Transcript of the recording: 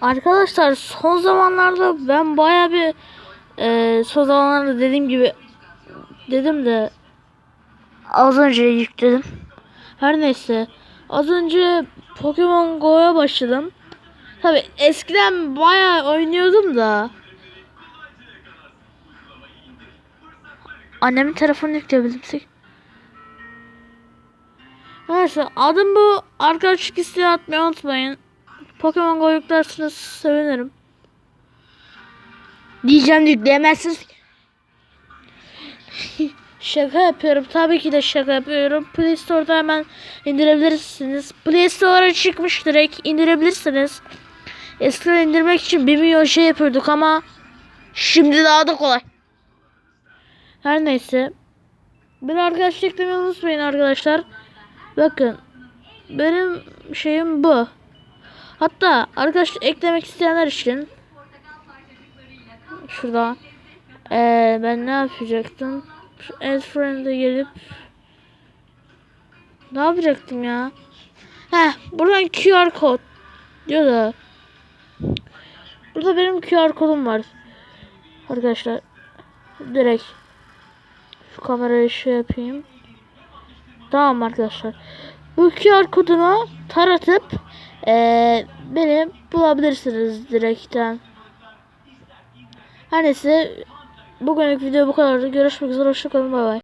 Arkadaşlar son zamanlarda ben baya bir e, son zamanlarda dediğim gibi dedim de az önce yükledim. Her neyse az önce Pokemon Go'ya başladım. Tabi eskiden baya oynuyordum da. Annemin telefonunu yükleyebildim. Neyse adım bu. Arkadaşlık isteği atmayı unutmayın. Pokemon Go yüklerseniz sevinirim. Diyeceğim yükleyemezsiniz. Şaka yapıyorum. Tabii ki de şaka yapıyorum. Play Store'da hemen indirebilirsiniz. Play Store'a çıkmış direkt indirebilirsiniz. Eskiden indirmek için 1 milyon şey yapıyorduk ama Şimdi daha da kolay. her neyse. Bir arkadaş eklemeyi unutmayın arkadaşlar. Bakın. Benim şeyim bu. Hatta arkadaş eklemek isteyenler için şurada eee, ben ne yapacaktım? Add Friend'e gelip ne yapacaktım ya? Heh, buradan QR kod diyor da burada benim QR kodum var. Arkadaşlar direkt şu kamerayı şey yapayım. Tamam arkadaşlar. Bu QR kodunu taratıp eee beni bulabilirsiniz direkten. Her neyse bugünlük video bu kadardı. Görüşmek üzere. Hoşçakalın. Bay bay.